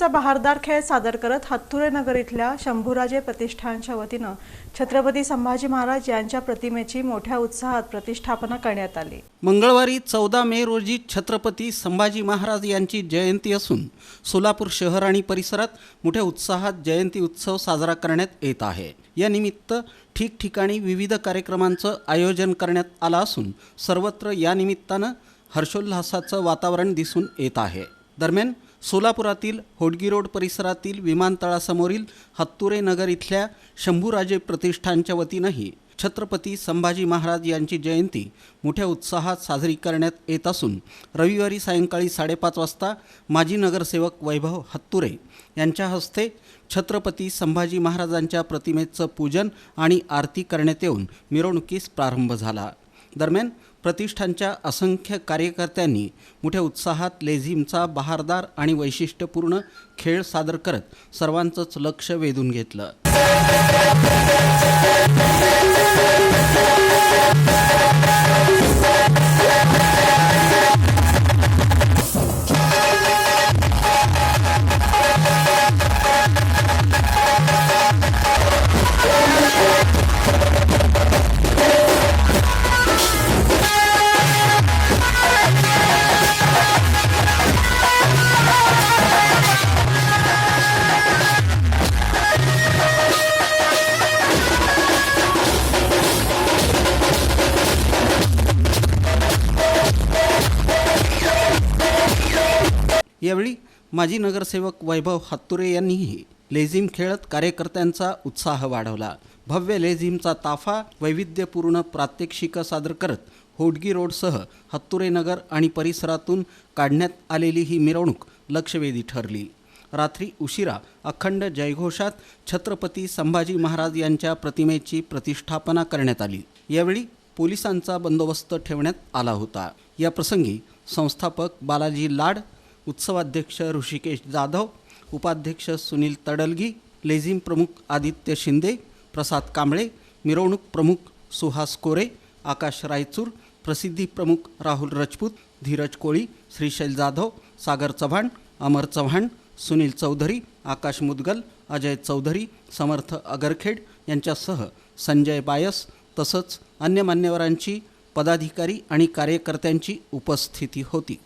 लेझिमचा बहारदार खेळ सादर करत हत्तुरे नगर इथल्या शंभूराजे प्रतिष्ठानच्या वतीनं छत्रपती संभाजी महाराज यांच्या प्रतिमेची मोठ्या उत्साहात प्रतिष्ठापना करण्यात आली. मंगळवारी चौदा मे रोजी छत्रपती संभाजी महाराज यांची जयंती असून सोलापूर शहर आणि परिसरात मोठ्या उत्साहात जयंती उत्सव साजरा करण्यात येत आहे. या निमित्त ठिकठिकाणी विविध कार्यक्रमांचं आयोजन करण्यात आलं असून सर्वत्र या निमित्तानं हर्षोल्लासाचं वातावरण दिसून येत आहे. दरम्यान सोलापुरातील होडगी रोड परिसरातील विमानतळासमोरील हत्तुरे नगर इथल्या शंभूराजे प्रतिष्ठानच्या वतीनंही छत्रपती संभाजी महाराज यांची जयंती मोठ्या उत्साहात साजरी करण्यात येत असून रविवारी सायंकाळी साडेपाच वाजता माजी नगरसेवक वैभव हत्तुरे यांच्या हस्ते छत्रपती संभाजी महाराजांच्या प्रतिमेचं पूजन आणि आरती करण्यात येऊन मिरवणुकीस प्रारंभ झाला. दरम्यान प्रतिष्ठानच्या असंख्य कार्यकर्त्यांनी मोठ्या उत्साहात लेझिमचा बहारदार आणि वैशिष्ट्यपूर्ण खेळ सादर करत सर्वांचंच लक्ष वेधून घेतलं. यावेळी माजी नगरसेवक वैभव हातुरे यांनीही लेझिम खेळत कार्यकर्त्यांचा उत्साह वाढवला. भव्य लेझिमचा ताफा वैविध्यपूर्ण प्रात्यक्षिकं सादर करत होडगी रोडसह हत्तुरे नगर आणि परिसरातून काढण्यात आलेली ही मिरवणूक लक्षवेधी ठरली. रात्री उशिरा अखंड जयघोषात छत्रपती संभाजी महाराज यांच्या प्रतिमेची प्रतिष्ठापना करण्यात आली. यावेळी पोलिसांचा बंदोबस्त ठेवण्यात आला होता. या प्रसंगी संस्थापक बालाजी लाड उत्सवाध्यक्ष ऋषिकेश जाधव उपाध्यक्ष सुनील तडलगी लेझिम प्रमुख आदित्य शिंदे प्रसाद कांबळे मिरवणूक प्रमुख सुहास कोरे आकाश रायचूर प्रसिद्धी प्रमुख राहुल राजपूत धीरज कोळी श्रीशैल जाधव सागर चव्हाण अमर चव्हाण सुनील चौधरी आकाश मुदगल अजय चौधरी समर्थ अगरखेड यांच्यासह संजय बायस तसंच अन्य मान्यवरांची पदाधिकारी आणि कार्यकर्त्यांची उपस्थिती होती.